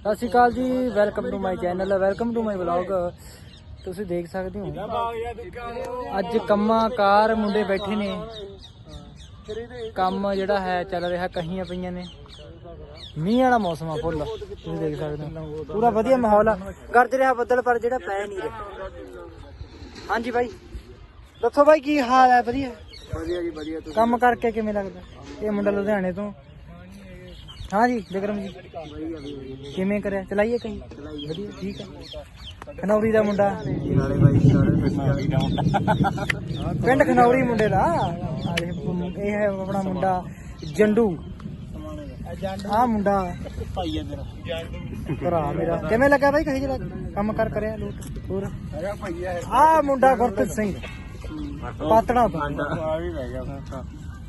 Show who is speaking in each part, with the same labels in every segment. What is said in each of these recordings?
Speaker 1: ਸਤਿ ਸ਼੍ਰੀ ਅਕਾਲ ਜੀ welcome to my channel welcome to my vlog ਤੁਸੀਂ ਦੇਖ ਸਕਦੇ ਹੋ। ਅੱਜ ਕੰਮਾਂ ਕਾਰ ਮੁੰਡੇ ਬੈਠੇ ਨੇ। ਕੰਮ ਜਿਹੜਾ ਹੈ ਚੱਲ ਰਿਹਾ ਕਹੀਆਂ ਪਈਆਂ ਨੇ। ਮੀਂਹ ਵਾਲਾ ਮੌਸਮ ਆ ਫੁੱਲ ਤੁਸੀਂ ਦੇਖ ਸਕਦੇ ਹੋ। ਪੂਰਾ ਵਧੀਆ ਮਾਹੌਲ ਆ। ਗਰਜ ਰਿਹਾ ਬੱਦਲ ਪਰ ਜਿਹੜਾ ਪੈ ਨਹੀਂ ਰਿਹਾ। ਹਾਂਜੀ ਬਾਈ ਦੱਸੋ ਬਾਈ ਕੀ ਹਾਲ ਹੈ? ਵਧੀਆ?
Speaker 2: ਵਧੀਆ ਜੀ ਵਧੀਆ। ਤੁਸੀਂ
Speaker 1: ਕੰਮ ਕਰਕੇ ਕਿਵੇਂ ਲੱਗਦਾ? ਇਹ ਮੁੰਡਾ ਲੁਧਿਆਣੇ ਤੋਂ। ਹਾਂਜੀ ਵਿਕਰਮ ਜੀ। ਕਿਵੇਂ ਕਰਿਆ? ਚਲਾਈਏ ਕਹੀਂ? ਵਧੀਆ ਠੀਕ ਹੈ। ਖਨੌਰੀ ਦਾ ਮੁੰਡਾ।
Speaker 2: ਨਾਲੇ ਬਾਈ ਸਾਰੇ
Speaker 1: ਪਿੰਡ ਖਨੌਰੀ ਮੁੰਡੇ ਦਾ? ਆਹ ਦੇਖ, ਇਹ ਹੈ ਆਪਣਾ ਮੁੰਡਾ ਜੰਡੂ। ਆ ਮੁੰਡਾ।
Speaker 2: ਭਾਈ ਆ ਮੇਰਾ
Speaker 1: ਭਰਾ ਮੇਰਾ। ਕਿਵੇਂ ਲੱਗਾ ਬਾਈ? ਕਹੀ ਜਿਹੜਾ ਕੰਮ ਕਰ ਕਰਿਆ ਲੋਟ ਹੋਰ?
Speaker 2: ਹੈਗਾ ਭਾਈ ਆ
Speaker 1: ਆ ਮੁੰਡਾ ਗੁਰਪ੍ਰੀਤ ਸਿੰਘ। ਪਾਤੜਾ ਤੋਂ।
Speaker 2: ਆ ਵੀ ਰਹਿ ਗਿਆ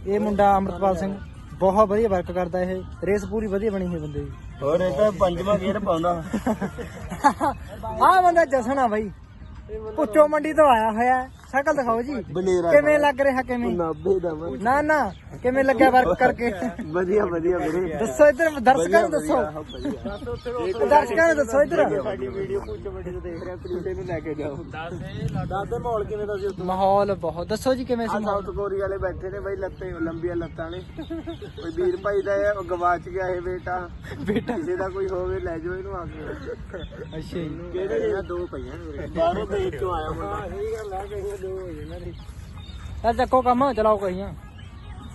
Speaker 1: ਇਹ ਮੁੰਡਾ ਅੰਮ੍ਰਿਤਪਾਲ ਸਿੰਘ। ਬਹੁਤ ਵਧੀਆ ਵਰਕ ਕਰਦਾ ਇਹ। ਰੇਸ ਪੂਰੀ ਵਧੀਆ ਬਣੀ ਹੋਈ ਬੰਦੇ ਦੀ।
Speaker 2: ਹੋਰ ਇਹ ਤਾਂ ਪੰਜਵਾਂ ਗੇਅਰ ਪਾਉਂਦਾ।
Speaker 1: ਆ ਬੰਦਾ ਜਸਨ ਆ ਬਾਈ। ਪੁੱਚੋ ਮੰਡੀ ਤੋਂ ਆਇਆ ਹੋਇਆ। ਹੈ। ਸ਼ਕਲ ਦਿਖਾਓ ਜੀ।
Speaker 2: ਬਲੇਰਾ
Speaker 1: ਕਿਵੇਂ ਲੱਗ ਰਿਹਾ ਕਿਵੇਂ?
Speaker 2: ਦਾ।
Speaker 1: ਨਾ ਨਾ ਕਿਵੇਂ ਲੱਗਿਆ ਵਰਕ ਕਰਕੇ?
Speaker 2: ਵਧੀਆ ਵਧੀਆ ਵੀਰੇ।
Speaker 1: ਦੱਸੋ ਇੱਧਰ ਦਰਸ਼ਕਾਂ ਨੂੰ ਦੱਸੋ ਦਰਸ਼ਕਾਂ ਨੂੰ ਦੱਸੋ। ਇੱਧਰ
Speaker 2: ਸਾਡੀ ਵੀਡੀਓ ਪੁੱਛ ਵੱਡੇ ਤੋਂ ਦੇਖ ਰਿਹਾ ਪ੍ਰੀਤੇ ਨੂੰ ਲੈ ਕੇ ਜਾਓ ਦਾਦੇ ਮਾਹੌਲ ਕਿਵੇਂ ਦਾ ਸੀ ਉੱਥੇ?
Speaker 1: ਮਾਹੌਲ ਬਹੁਤ। ਦੱਸੋ ਜੀ ਕਿਵੇਂ ਸੀ
Speaker 2: ਸਾਊਥ ਕੋਰੀਆ ਵਾਲੇ ਬੈਠੇ ਨੇ ਬਾਈ ਲੱਤੇ ਲੰਬੀਆਂ ਲੱਤਾਂ ਨੇ। ਕੋਈ ਵੀਰ ਭਾਈ ਦਾ ਹੈ, ਉਹ ਗਵਾਚ ਗਿਆ ਇਹ ਬੇਟਾ।
Speaker 1: ਬੇਟਾ।
Speaker 2: ਕਿਸੇ ਦਾ ਕੋਈ ਹੋਵੇ ਲੈ ਜਾਓ ਇਹਨੂੰ ਆ ਕੇ।
Speaker 1: ਅੱਛਾ ਜੀ।
Speaker 2: ਕਿਹੜੇ? ਦੋ ਪਈਆਂ ਨੇ ਬਾਹਰੋਂ ਦੇਖ ਚੋਂ ਆਇਆ ਮੁੰਡਾ। ਸਹੀ ਗੱਲ ਆ ਕਹੀਆਂ ਦੋ ਹੋ ਜਾਣਾ ਦੀ
Speaker 1: ਚੱਲ ਚੱਕੋ ਕੰਮ ਚਲਾਓ ਕਹੀਆਂ।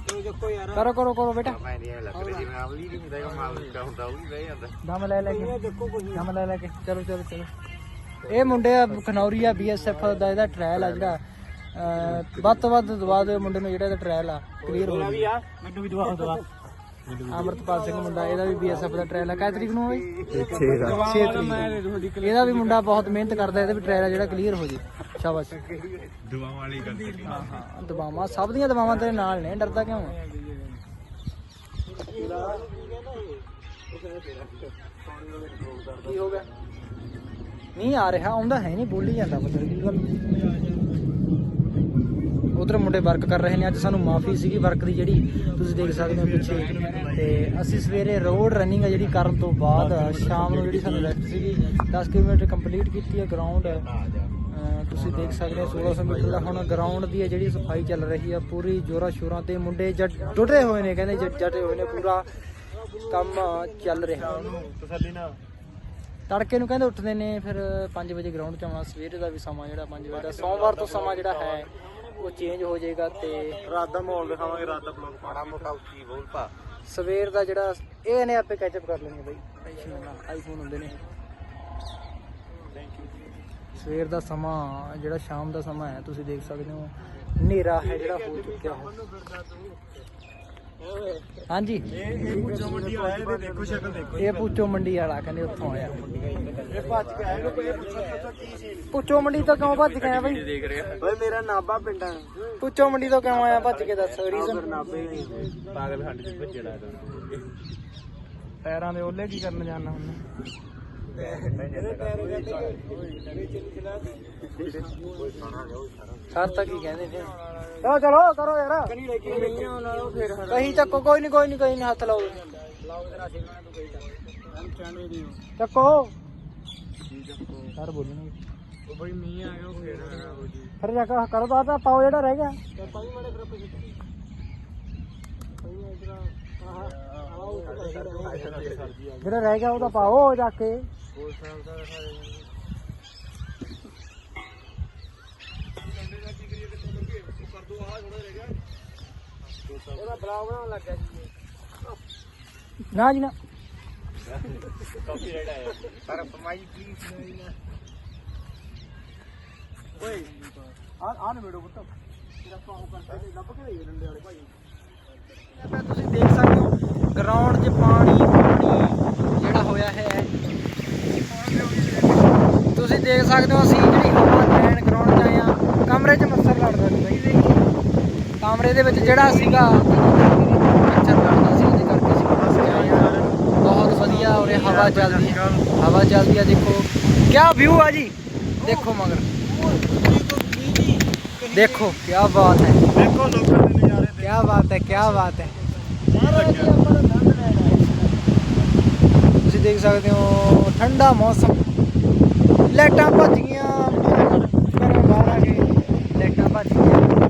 Speaker 2: ਤੂੰ ਚੱਕੋ ਯਾਰ।
Speaker 1: ਕਰੋ ਕਰੋ ਕਰੋ ਬੇਟਾ।
Speaker 2: ਮੈਂ ਨਹੀਂ ਲੱਗ ਰਿਹਾ ਜਿਵੇਂ ਆਵਲੀ ਨਹੀਂ ਹੁੰਦਾ ਮਾਲ ਦਾ ਹੁੰਦਾ ਉਹ ਵੀ ਰਹਿ ਜਾਂਦਾ।
Speaker 1: ਦਮ ਲੈ ਲੈ ਕੇ ਦਮ ਲੈ ਲੈ ਕੇ। ਚਲੋ ਚਲੋ ਚਲੋ। ਇਹ ਮੁੰਡੇ ਆ ਖਨੌਰੀ ਆ ਬੀਐਸਐਫ ਦਾ ਇਹਦਾ ਟ੍ਰਾਇਲ ਆ ਜਿਹੜਾ। ਵੱਧ ਤੋਂ ਵੱਧ ਦਵਾ ਦਿਓ ਮੁੰਡੇ ਨੂੰ ਜਿਹੜਾ ਇਹਦਾ ਟ੍ਰਾਇਲ ਆ। ਕਲੀਅਰ ਹੋ ਜਾਵੇ
Speaker 2: ਆ ਮੈਨੂੰ ਵੀ ਦਵਾ ਦਵਾ।
Speaker 1: ਅਮਰਤਪਾਲ ਸਿੰਘ ਮੁੰਡਾ ਇਹਦਾ ਵੀ ਬੀਐਸਐਫ ਦਾ ਟ੍ਰਾਇਲ ਆ। ਕਿਹ ਤਰੀਕ ਨੂੰ ਹੋਈ
Speaker 2: 6
Speaker 1: 6 ਤਰੀਕ। ਨੂੰ। ਇਹਦਾ ਵੀ ਮੁੰਡਾ ਬਹੁਤ ਮਿਹਨਤ ਕਰਦਾ ਇਹਦਾ ਵੀ ਟ੍ਰਾਇਲ ਆ ਜਿਹੜਾ ਕਲੀਅਰ ਹੋ ਜੇ। ਸ਼ਾਬਾਸ਼
Speaker 2: ਦੁਆ ਵਾਲੀ ਗੱਲ
Speaker 1: ਹਾਂ ਹਾਂ ਦਵਾਵਾਂ ਸਭ ਦੀਆਂ ਦਵਾਵਾਂ ਤੇਰੇ ਨਾਲ ਨੇ ਡਰਦਾ ਕਿਉਂ ਆ? ਕੀ ਹੋ ਗਿਆ ਨਹੀਂ ਆ ਰਿਹਾ ਆਉਂਦਾ ਹੈ ਨਹੀਂ ਬੋਲੀ ਜਾਂਦਾ ਪਤਾ ਨਹੀਂ ਗੱਲ? ਉਧਰ ਮੁੰਡੇ ਵਰਕ ਕਰ ਰਹੇ ਨੇ ਅੱਜ ਸਾਨੂੰ ਮਾਫੀ ਸੀਗੀ ਵਰਕ ਦੀ ਜਿਹੜੀ ਤੁਸੀਂ ਦੇਖ ਸਕਦੇ ਹੋ ਪਿੱਛੇ। ਤੇ ਅਸੀਂ ਸਵੇਰੇ ਰੋਡ ਰਨਿੰਗ ਆ ਜਿਹੜੀ ਕਰਨ ਤੋਂ ਬਾਅਦ ਸ਼ਾਮ ਨੂੰ ਜਿਹੜੀ ਸਾਨੂੰ ਰੈਸਟ ਸੀਗੀ 10 ਕਿਲੋਮੀਟਰ ਕੰਪਲੀਟ ਕੀਤੀ ਹੈ ਗਰਾਊਂਡ ਤੁਸੀਂ ਦੇਖ ਸਕਦੇ ਹੋ 1600 ਮੀਟਰ ਦਾ ਹੁਣ ਗਰਾਊਂਡ ਦੀ ਹੈ ਜਿਹੜੀ ਸਫ਼ਾਈ ਚੱਲ ਰਹੀ ਆ ਪੂਰੀ ਜੋਰਾ ਸ਼ੋਰਾਂ ਤੇ ਮੁੰਡੇ ਜੱਟ ਜੁਟੇ ਹੋਏ ਨੇ ਕਹਿੰਦੇ ਜੱਟ- ਜਟੇ ਹੋਏ ਨੇ ਪੂਰਾ ਕੰਮ ਚੱਲ ਰਿਹਾ।
Speaker 2: ਤਸੱਲੀ ਨਾਲ
Speaker 1: ਤੜਕੇ ਨੂੰ ਕਹਿੰਦੇ ਉੱਠਦੇ ਨੇ ਫਿਰ 5 ਵਜੇ ਗਰਾਊਂਡ 'ਚ ਆਉਣਾ ਸਵੇਰੇ ਦਾ ਵੀ ਸਮਾਂ ਜਿਹੜਾ 5 ਵਜੇ ਦਾ ਸੋਮਵਾਰ ਤੋਂ ਸਮਾਂ ਜਿਹੜਾ ਹੈ ਉਹ ਚੇਂਜ ਹੋ ਜਾਏਗਾ ਤੇ
Speaker 2: ਰਾਤ ਦਾ ਮਾਹੌਲ ਦਿਖਾਵਾਂਗੇ ਰਾਤ ਦਾ ਬਲੌਗ ਮਾੜਾ ਮੋਟਾ ਉੱਚੀ ਬੋਲ ਪਾ।
Speaker 1: ਸਵੇਰ ਦਾ ਜਿਹੜਾ ਇਹ ਨੇ ਆਪੇ ਕੈਚਅਪ ਕਰ ਲੈਣੇ ਬਾਈ। ਟੈਨਸ਼ਨ ਨਾ ਆਈਫੋਨ ਹੁੰਦੇ ਨੇ। ਸਵੇਰ ਦਾ ਸਮਾਂ ਜਿਹੜਾ ਸ਼ਾਮ ਦਾ ਸਮਾਂ ਹੈ ਤੁਸੀਂ ਦੇਖ ਸਕਦੇ ਹੋ। ਹਨੇਰਾ ਹੈ ਜਿਹੜਾ ਹੋ ਚੁੱਕਿਆ ਹੈ। ਹਾਂਜੀ।
Speaker 2: ਇਹ ਪੁੱਛੋ ਮੰਡੀ ਆਇਆ ਤੇ ਦੇਖੋ ਸ਼ਕਲ ਦੇਖੋ
Speaker 1: ਇਹ ਪੁੱਚੋ ਮੰਡੀ ਵਾਲਾ ਕਹਿੰਦੇ ਉੱਥੋਂ ਆਇਆ।
Speaker 2: ਇਹ ਭੱਜ ਕੇ ਆਇਆ ਕੋਈ ਪੁੱਛੋ ਪੁੱਛੋ ਕੀ ਸੀ?
Speaker 1: ਪੁੱਚੋ ਮੰਡੀ ਤੋਂ ਕਿਉਂ ਭੱਜ ਕੇ ਆਇਆ ਬਾਈ?
Speaker 2: ਓਏ ਮੇਰਾ ਨਾਬਾ ਪਿੰਡਾਂ
Speaker 1: ਪੁੱਚੋ ਮੰਡੀ ਤੋਂ ਕਿਉਂ ਆਇਆ ਭੱਜ ਕੇ ਦੱਸ ਰੀਜ਼ਨ?
Speaker 2: ਨਾਬੇ ਪਾਗਲ ਖੰਡ ਚ ਭੱਜੜਾ
Speaker 1: ਪੈਰਾਂ ਦੇ ਓਲੇ ਕੀ ਕਰਨ ਜਾਣਾ ਹੁਣ ਸਰ ਤਾਂ ਕੀ ਕਹਿੰਦੇ ਨੇ। ਚਲੋ ਚਲੋ ਕਰੋ ਯਾਰ।
Speaker 2: ਕਨੀ ਲੈ ਕੇ ਗਈਆਂ ਨਾਲੋਂ ਫਿਰ
Speaker 1: ਕਹੀਂ ਚੱਕੋ ਕੋਈ ਨਹੀਂ ਕੋਈ ਨਹੀਂ ਕੋਈ ਨਹੀਂ ਹੱਥ ਲਾਓ। ਚੱਕੋ। ਸਰ ਬੋਲਣਗੇ
Speaker 2: ਉਹ ਬਈ ਮੀਂਹ ਆ ਗਿਆ ਉਹ ਫੇਰ
Speaker 1: ਫਿਰ ਜਾ ਕੇ ਕਰੋ ਤਾਂ ਤਾਂ ਪਾਓ ਜਿਹੜਾ ਰਹਿ ਗਿਆ।
Speaker 2: ਪਾਈ ਮਾੜੇ ਫਿਰ ਆਪਾਂ
Speaker 1: ਜਿਹੜਾ ਰਹਿ ਗਿਆ ਉਹ ਤਾਂ ਪਾਓ ਜਾ ਕੇ।
Speaker 2: ਉਹਦਾ ਬਲਾਗ ਬਣਾਉਣ ਲੱਗਾ ਜੀ
Speaker 1: ਨਾ ਜੀ ਨਾ।
Speaker 2: ਕਾਫੀ ਰੈਡ ਆਇਆ। ਪਰ ਫਮਾਈ ਪਲੀਜ਼ ਓਏ ਆ ਆ ਨਾ ਮੇੜੋ ਪੁੱਤ ਤੇਰਾ ਪਾਉ ਕਰਕੇ ਲੱਭ ਕੇ ਦੇ ਡੰਡੇ ਵਾਲੇ ਭਾਈ।
Speaker 1: ਤੁਸੀਂ ਦੇਖ ਸਕਦੇ ਹੋ ਗਰਾਊਂਡ 'ਚ ਪਾਣੀ ਜਿਹੜਾ ਹੋਇਆ ਹੈ ਤੁਸੀਂ ਦੇਖ ਸਕਦੇ ਹੋ ਅਸੀਂ ਜਿਹੜੀ ਹਵਾ ਲੈਣ ਗਰਾਊਂਡ 'ਚ ਆਏ ਆ ਕਮਰੇ 'ਚ ਮੱਛਰ ਲੜਦਾ ਸੀ ਬਾਈ। ਕਮਰੇ ਦੇ ਵਿੱਚ ਜਿਹੜਾ ਸੀਗਾ ਮੱਛਰ ਲੜਦਾ ਸੀ ਉਹਦੇ ਕਰਕੇ ਅਸੀਂ ਫਸ ਕੇ ਆਏ ਆ ਬਹੁਤ ਵਧੀਆ ਉਰੇ ਹਵਾ ਚੱਲਦੀ ਹੈ। ਹਵਾ ਚੱਲਦੀ ਹੈ ਦੇਖੋ। ਕੀ ਵਿਊ ਆ ਜੀ। ਦੇਖੋ ਮਗਰ। ਦੇਖੋ ਕੀ ਬਾਤ ਹੈ।
Speaker 2: ਦੇਖੋ ਲੋਕਾਂ ਦੇ ਨਜ਼ਾਰੇ
Speaker 1: ਕੀ ਬਾਤ ਹੈ ਕੀ ਬਾਤ ਹੈ। ਤੁਸੀਂ ਦੇਖ ਸਕਦੇ ਹੋ ਠੰਡਾ ਮੌਸਮ। ਲਾਈਟਾਂ ਭੱਜ ਗਈਆਂ। ਲਾਈਟਾਂ ਭੱਜ ਗਈਆਂ।